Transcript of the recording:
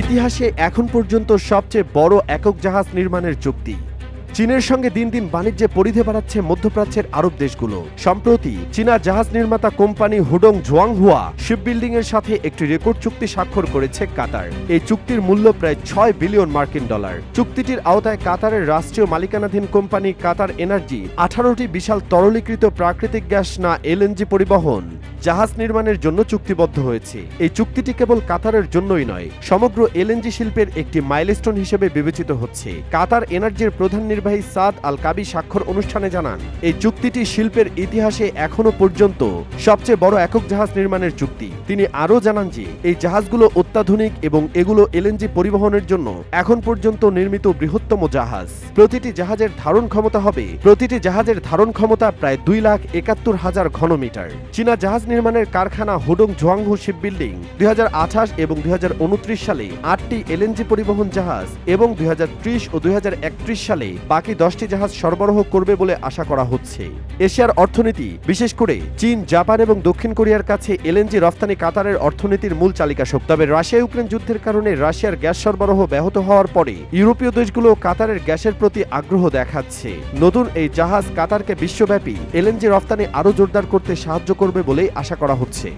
ইতিহাসে এখন পর্যন্ত সবচেয়ে বড় একক জাহাজ নির্মাণের চুক্তি। চীনের সঙ্গে দিন দিন বাণিজ্যে পরিধে বাড়াচ্ছে মধ্যপ্রাচ্যের আরব দেশগুলো। সম্প্রতি চীনা জাহাজ নির্মাতা কোম্পানি হুডং জোয়াংহুয়া শিপবিল্ডিং এর সাথে একটি রেকর্ড চুক্তি স্বাক্ষর করেছে কাতার। এই চুক্তির মূল্য প্রায় ছয় বিলিয়ন মার্কিন ডলার। চুক্তিটির আওতায় কাতারের রাষ্ট্রীয় মালিকানাধীন কোম্পানি কাতার এনার্জি আঠারোটি বিশাল তরলীকৃত প্রাকৃতিক গ্যাস না এলএনজি পরিবহন। জাহাজ নির্মাণের জন্য চুক্তিবদ্ধ হয়েছে। এই চুক্তিটি কেবল কাতারের জন্যই নয়, সমগ্র এলএনজি শিল্পের একটি মাইলস্টোন হিসেবে বিবেচিত হচ্ছে। কাতার এনার্জির প্রধান নির্বাহী সাদ আল কাবি স্বাক্ষর অনুষ্ঠানে জানান, এই চুক্তিটি শিল্পের ইতিহাসে এখনও পর্যন্ত সবচেয়ে বড় একক জাহাজ নির্মাণের চুক্তি। তিনি আরও জানান যে, এই জাহাজগুলো অত্যাধুনিক এবং এগুলো এলএনজি পরিবহনের জন্য এখন পর্যন্ত নির্মিত বৃহত্তম জাহাজ। প্রতিটি জাহাজের ধারণ ক্ষমতা হবে, প্রতিটি জাহাজের ধারণ ক্ষমতা প্রায় দুই লাখ একাত্তর হাজার ঘনমিটার। চীনা জাহাজ নির্মাণের কারখানা হুডং জোয়াংহু শিপ বিল্ডিং, দুই হাজার আঠাশ এবং দুই সালে আটটি এলএনজি পরিবহন জাহাজ এবং দুই ও দুই সালে বাকি দশটি জাহাজ সরবরাহ করবে বলে আশা করা হচ্ছে। এশিয়ার অর্থনীতি, বিশেষ করে চীন, জাপান এবং দক্ষিণ কোরিয়ার কাছে এলএনজি রফতানি কাতারের অর্থনীতির মূল চালিকা শক্তি। তবে রাশিয়া ইউক্রেন যুদ্ধের কারণে রাশিয়ার গ্যাস সরবরাহ ব্যাহত হওয়ার পরে ইউরোপীয় দেশগুলো কাতারের গ্যাসের প্রতি আগ্রহ দেখাচ্ছে। নতুন এই জাহাজ কাতারকে বিশ্বব্যাপী এলএনজি রফতানি আরও জোরদার করতে সাহায্য করবে বলেই আশা করা হচ্ছে।